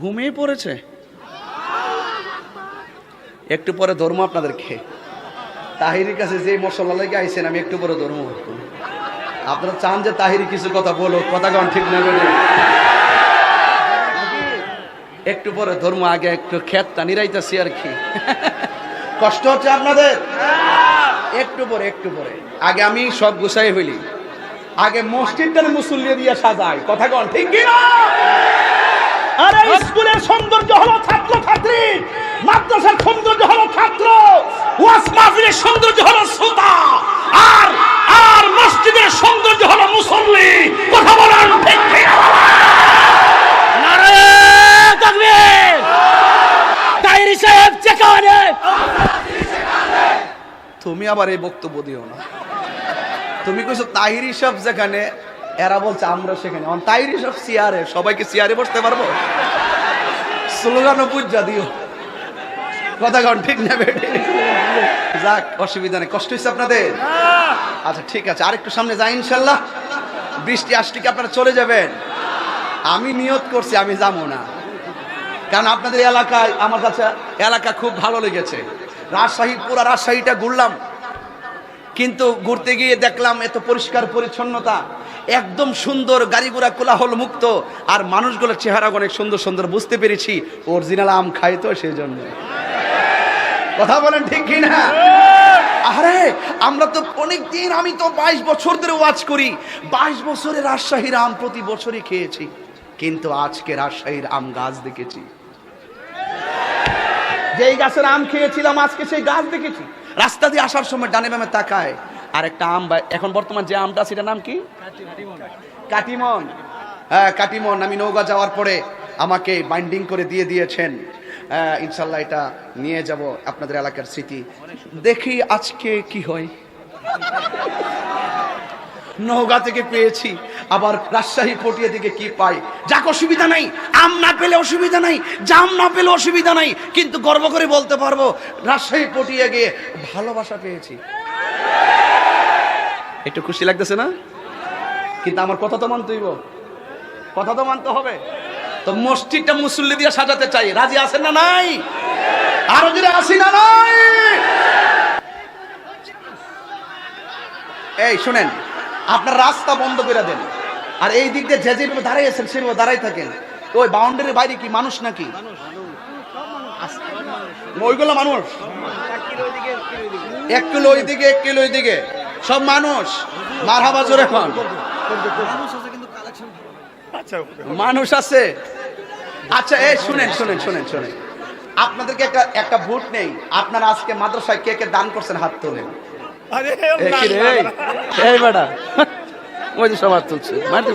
ঘুমিয়ে পড়েছে? একটু পরে ধর্ম আপনাদেরকে। তাহিরির কাছে যে মশলা লেগে আইছেন, আমি একটু পরে ধর্ম। আপনারা চান যে তাহিরি কিছু কথা বলো কথা কন ঠিক না একটু পরে ধর্ম, আগে একটু ক্ষেতটা নিরাইতেছি আর কি। কষ্ট হচ্ছে আপনাদের? একটু পরে একটু পরে। আগে আমি সব গুছাই হইলি। আগে মসজিদটার মুসল্লি দিয়ে সাজাই, কথা কন ঠিক কি না আরে স্কুলের সৌন্দর্য হলো ছাত্র, ছাত্রী। মাদ্রাসার সৌন্দর্য হলো ছাত্র। ওয়াস মাহফিলের সৌন্দর্য হলো শ্রোতা। আর আর মসজিদের সৌন্দর্য হলো মুসল্লি। কথা বলেন ঠিক তুমি আবার এই বক্তব্য দিও না। তুমি কইছো তাহিরি সব যেখানে এরা বলছে, আমরা সেখানে তাহিরি সব চেয়ারে সবাইকে চেয়ারে বসতে পারব? স্লোগানও বুঝা দিও। কথা ঠিক না যাক, অসুবিধা নেই, কষ্ট হয়েছে আপনাদের? আচ্ছা ঠিক আছে, আরেকটু সামনে যাই ইনশাল্লাহ। বৃষ্টি আসলে কি আপনারা চলে যাবেন? আমি নিয়ত করছি, আমি যাব না। কারণ আপনাদের এলাকায়, আমার কাছে এলাকা খুব ভালো লেগেছে। রাজশাহী, পুরা রাজশাহীটা ঘুরলাম। কিন্তু ঘুরতে গিয়ে দেখলাম এত পরিষ্কার পরিচ্ছন্নতা। একদম সুন্দর গাড়ি ঘোড়া কোলাহল মুক্ত। আর মানুষগুলোর চেহারা অনেক সুন্দর সুন্দর, বুঝতে পেরেছি। অরিজিনাল আম খাই তো সেই জন্য কথা বলেন ঠিক কি না আরে আমরা তো অনেক দিন আমি তো বাইশ বছর ধরে ওয়াচ করি। বাইশ বছরে রাজশাহীর আম প্রতি বছরই খেয়েছি। কিন্তু আজকে রাজশাহীর আম গাছ দেখেছি। যেই গাছের আম খেয়েছিলাম, আজকে সেই গাছ দেখেছি। রাস্তা দিয়ে আসার সময় ডানে বামে তাকায়। আর একটা আম এখন বর্তমান যে আমটা সেটার নাম কি? কাটিমন। হ্যাঁ কাটিমন। আমি নৌকা যাওয়ার পরে আমাকে বাইন্ডিং করে দিয়ে দিয়েছেন। হ্যাঁ, ইনশাল্লাহ এটা নিয়ে যাব আপনাদের এলাকার স্মৃতি দেখি আজকে কি হয়। নওগাঁ থেকে পেয়েছি। আবার রাজশাহী পটিয়া থেকে কি পাই? যাক, অসুবিধা নাই। আম না পেলে অসুবিধা নাই। জাম না পেলে অসুবিধা নাই। কিন্তু গর্ব করে বলতে পারব, রাজশাহী পটিয়া গিয়ে ভালোবাসা পেয়েছি। একটু খুশি লাগতেছে না? কিন্তু আমার কথা তো মানতে হইব। কথা তো মানতে হবে। তো মসজিদটা মুসল্লি দিয়ে সাজাতে চাই। রাজি আছেন না নাই? আরও যদি আসি না নাই? এই, শুনেন। আপনার রাস্তা বন্ধ করে দেন। আর এই দিক দিয়ে যে যেভাবে দাঁড়াইয়াছেন সেভাবে দাঁড়াই থাকেন। ওই বাউন্ডারির বাইরে কি মানুষ নাকি? ওইগুলো মানুষ। এক কিলো ওই দিকে এক কিলো ওই দিকে সব মানুষ। মারহাবা জোরে খান মানুষ আছে। আচ্ছা এই শুনেন শুনেন শুনেন শুনেন। আপনাদেরকে একটা একটা ভোট নেই। আপনারা আজকে মাদ্রাসায় কে কে দান করছেন হাত তোলেন? এই বেটা ওই যে সবার তুলছে মারতে